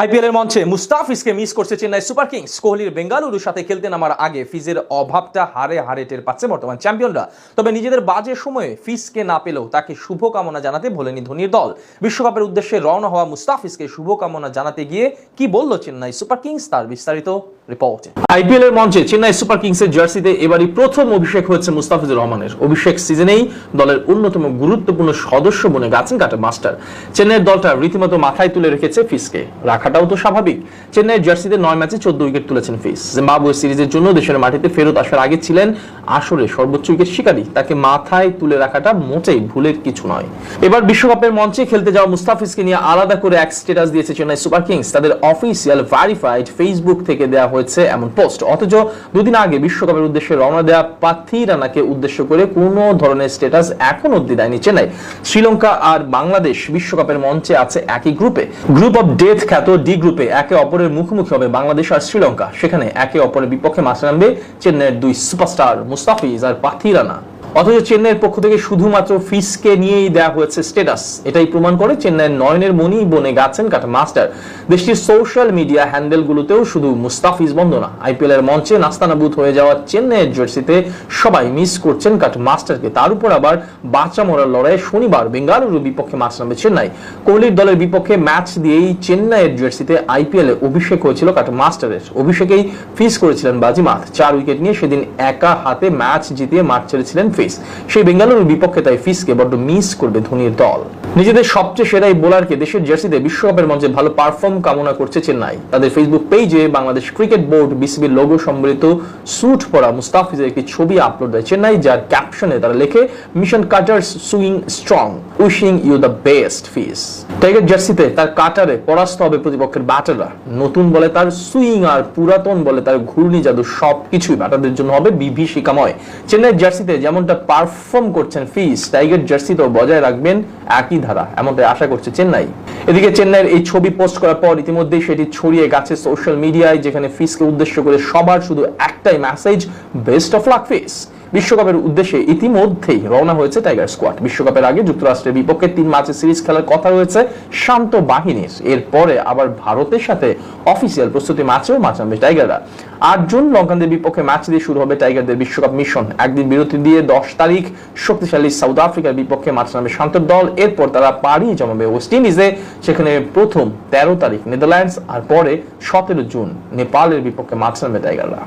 IPL এর মঞ্চে মুস্তাফিজকে miss করছে চেন্নাই সুপার কিংস। কোহলির বেঙ্গালুরুর সাথে খেলতে নামার আগে ফিজের অভাবটা হারে হারে টের পাচ্ছে বর্তমান চ্যাম্পিয়নরা। তবে নিজেদের বাজে সময়ে ফিজকে না পেলেও তাকে শুভকামনা জানাতে ভোলেনি ধোনির দল। বিশ্বকাপের উদ্দেশ্যে রওনা হওয়া মুস্তাফিজকে শুভকামনা জানাতে গিয়ে কি বলল চেন্নাই সুপার কিংস তার বিস্তারিত রিপোর্টে আইপিএল এর মঞ্চে চেন্নাই সুপার কিংসের জার্সিতে এবারই প্রথম অভিষেক হয়েছে মুস্তাফিজুর রহমানের। অভিষেক সিজনেই দলের অন্যতম গুরুত্বপূর্ণ সদস্য বনে গেছেন কাটা মাস্টার। চেন্নাইয়ের দলটা রীতিমতো মাথায় তুলে রেখেছে ফিসকে। রাখাটাও তো স্বাভাবিক। চেন্নাইয়ের জার্সিতে নয় ম্যাচে চোদ্দ উইকেট তুলেছেন ফিস। জিম্বাবুয়ে সিরিজের জন্য দেশের মাটিতে ফেরত আসার আগে ছিলেন আসরে সর্বোচ্চ উইকেট শিকারী। তাকে মাথায় তুলে রাখাটা মোটেই ভুলের কিছু নয়। এবার বিশ্বকাপের মঞ্চে খেলতে যাওয়া মুস্তাফিজকে নিয়ে আলাদা করে এক স্ট্যাটাস দিয়েছে চেন্নাই সুপার কিংস। তাদের অফিসিয়াল ভেরিফাইড ফেসবুক থেকে দেওয়া হয়েছে এমন পোস্ট। অথচ দুদিন আগে বিশ্বকাপের উদ্দেশ্যে রওনা দেওয়া পাথি রানাকে উদ্দেশ্য করে কোনো ধরনের স্টেটাস এখন অব্দি দেয়নি চেন্নাই শ্রীলঙ্কা আর বাংলাদেশ বিশ্বকাপের মঞ্চে আছে একই গ্রুপে। গ্রুপ অফ ডেথ খ্যাত ডি গ্রুপে একে অপরের মুখোমুখি হবে বাংলাদেশ আর শ্রীলঙ্কা। সেখানে একে অপরের বিপক্ষে মাঠে নামবে চেন্নাইয়ের দুই সুপারস্টার মুস্তাফিজ আর পাথি রানা। অথচ চেন্নাইয়ের পক্ষ থেকে শুধুমাত্র ফিসকে নিয়েই দেওয়া হয়েছে স্ট্যাটাস এটাই প্রমাণ করে চেন্নাইয়ের নয়নের মনি বনে গেছেন কাটা মাস্টার। দেশটির সোশ্যাল মিডিয়া হ্যান্ডেলগুলোতেও শুধু মুস্তাফিজ বন্দনা। আইপিএল এর মঞ্চে নাস্তানাবুদ হয়ে যাওয়া চেন্নাইয়ের জার্সিতে সবাই মিস করছেন কাট মাস্টারকে। তার উপর আবার বাঁচা মরার লড়াইয়ে শনিবার বেঙ্গালুরু বিপক্ষে মাঠ নামবে চেন্নাই। কোহলির দলের বিপক্ষে ম্যাচ দিয়েই চেন্নাইয়ের জার্সিতে আইপিএল এ অভিষেক হয়েছিল কাট মাস্টারের। অভিষেকেই ফিস করেছিলেন বাজিমাত। চার উইকেট নিয়ে সেদিন একা হাতে ম্যাচ জিতিয়ে মাঠ ছেড়েছিলেন ফিস। সেই বেঙ্গালুরুর বিপক্ষে তাই ফিসকে বড্ড মিস করবে ধোনির দল। নিজেদের সবচেয়ে সেরা এই বোলারকে দেশের জার্সিতে বিশ্বকাপের মঞ্চে ভালো পারফর্ম কামনা করছে চেন্নাই। তাদের ফেসবুক পেজে বাংলাদেশ ক্রিকেট বোর্ড বিসিবির লোগো সম্বলিত স্যুট পরা মুস্তাফিজের একটি ছবি আপলোড দেয় চেন্নাই, যার ক্যাপশনে তারা লেখে mission cutters swing strong wishing you the best Fizz tiger জার্সিতে তার কাটারে পরাস্ত হবে প্রতিপক্ষের ব্যাটাররা নতুন বলে তার সুইং আর পুরাতন বলে তার ঘূর্ণি জাদু সবকিছুই ব্যাটারদের জন্য হবে বিভীষিকাময়। চেন্নাই জার্সিতে যেমনটা পারফর্ম করছেন ফিস টাইগার জার্সিতেও বজায় রাখবেন একই ধারা, এমনটাই আশা করছে চেন্নাই। এদিকে চেন্নাইয়ের এই ছবি পোস্ট করার পর ইতিমধ্যেই সেটি ছড়িয়ে গেছে সোশ্যাল মিডিয়ায় যেখানে ফিসকে উদ্দেশ্য করে সবার শুধু একটাই message best of luck Fizz বিশ্বকাপের উদ্দেশ্যে ইতিমধ্যেই রওনা হয়েছে টাইগার স্কোয়াড বিশ্বকাপের আগে যুক্তরাষ্ট্রের বিপক্ষে তিন ম্যাচে সিরিজ খেলার কথা রয়েছে শান্ত বাহিনীর। এরপরে আবার ভারতের সাথে অফিসিয়াল প্রস্তুতি ম্যাচেও মাছ নামবে টাইগাররা আট জুন লঙ্কানদের বিপক্ষে ম্যাচ দিয়ে শুরু হবে টাইগারদের বিশ্বকাপ মিশন। একদিন বিরতি দিয়ে দশ তারিখ শক্তিশালী সাউথ আফ্রিকার বিপক্ষে মাছ নামবে শান্ত দল। এরপর তারা পাড়ি জমাবে ওয়েস্ট ইন্ডিজে সেখানে প্রথম তেরো তারিখ নেদারল্যান্ডস আর পরে সতেরো জুন নেপালের বিপক্ষে মাছ নামবে টাইগাররা